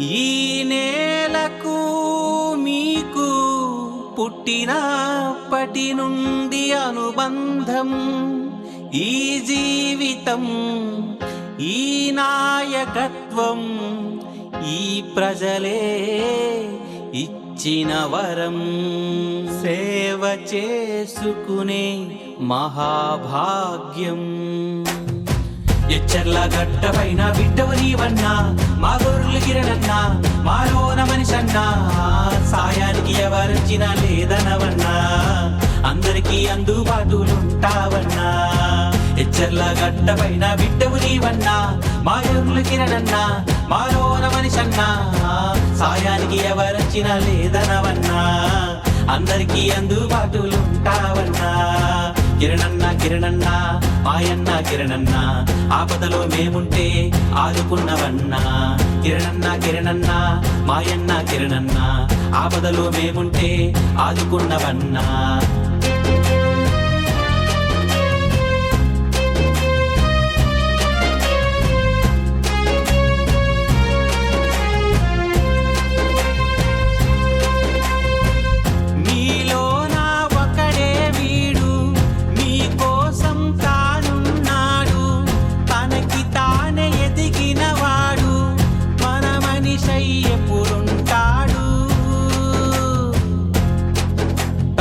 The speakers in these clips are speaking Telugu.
ఈ నేలకు మీకు పుట్టినప్పటి నుండి అనుబంధం ఈ జీవితం ఈ నాయకత్వం ఈ ప్రజలే ఇచ్చిన వరం. సేవ చేసుకునే మహాభాగ్యం. ఎచ్చర్ల గట్ట పైన బిడ్డవు నీవన్నా మా గొర్రెలు గిరణన్నా మాలోన మనిషన్నా సాయానికి ఎవరొచ్చినా లేదనవన్నా అందరికీ అందుబాటులుంటావన్నా. ఎచ్చర్ల గట్ట పైన బిడ్డవు నీవన్నా మా గొర్రెలు గిరణన్నా మాలోన మనిషన్నా సాయానికి ఎవరొచ్చినా లేదనవన్నా అందరికీ అందుబాటులుంటావన్నా. కిరణన్న కిరణన్న మాయన్న కిరణన్న. ఆపదలో మేముంటే ఆదుకున్నవన్నా. కిరణన్న కిరణన్న మాయన్న కిరణన్న. ఆపదలో మేముంటే ఆదుకున్నవన్నా.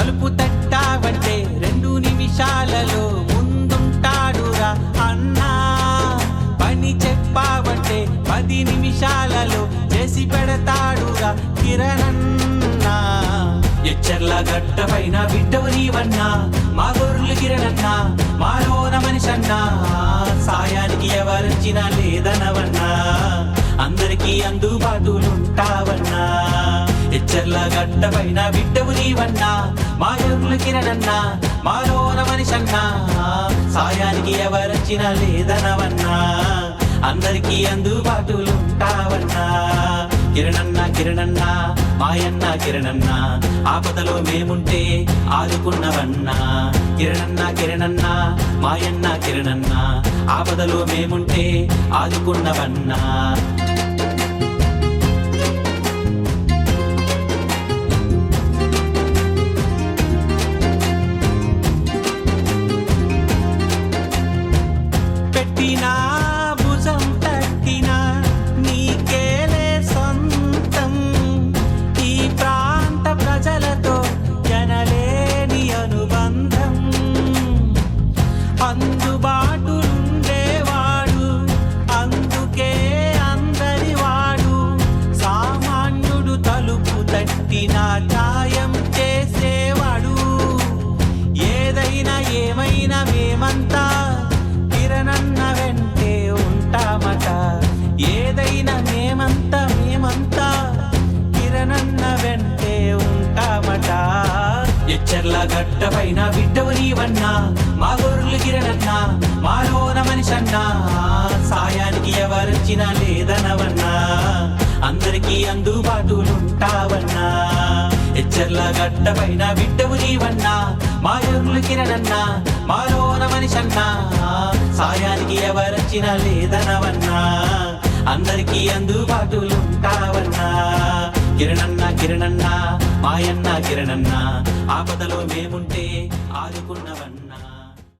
తలుపు తట్టావంటే రెండు నిమిషాలలో ముందుంటాడురా అన్నా. పని చెప్పావంటే పది నిమిషాలలో చేసి పెడతాడురా కిరణన్నా. ఎచ్చర్ల గట్ట పైన బిడ్డవు నీవన్నా మా గొర్రెలు కిరణన్నా మాలోన మనిషన్నా. సాయానికి ఎవరొచ్చినా లేదనవన్నా. అందరికీ అందుబాటులుంటావు? ఎచ్చర్ల గట్ట పైన బిడ్డవు నీవన్నా మా ఎరుకుల కిరణన్నా మాలోన మనిషన్నా సాయానికి ఎవరొచ్చినా లేదనవన్నా అందరికీ అందుబాటులుంటావన్నా. కిరణన్నా కిరణన్నా మాయన్న కిరణన్నా ఆపదలో మేముంటే ఆదుకున్నవన్నా. కిరణన్నా కిరణన్నా మాయన్న కిరణన్నా ఆపదలో మేముంటే ఆదుకున్నవన్నా. పెట్టినా భుజం తట్టినా నీకేలే సొంతం. ఈ ప్రాంత ప్రజలతో జనలేని అనుబంధం. అందుబాటులుండేవాడు అందుకే అందరివాడు సామాన్యుడు తలుపు తట్టిన ఎచ్చర్ల గట్ట పైన బిడ్డవు నీవన్నా మా గొర్రెలు కిరణన్నా మాలోన మనిషన్నా సాయానికి ఎవరొచ్చినా లేదనవన్నా అందరికీ అందుబాటులుంటావన్నా. ఎచ్చర్ల గట్ట పైన బిడ్డవు నీవన్నా మా గొర్రెలు కిరణన్నా మాలోన మనిషన్నా సాయానికి ఎవరొచ్చినా లేదనవన్నా అందరికీ అందుబాటులుంటావన్నా. కిరణన్నా కిరణన్నా మాయన్న కిరణన్న ఆపదలో మేముంటే ఆదుకున్నవన్న.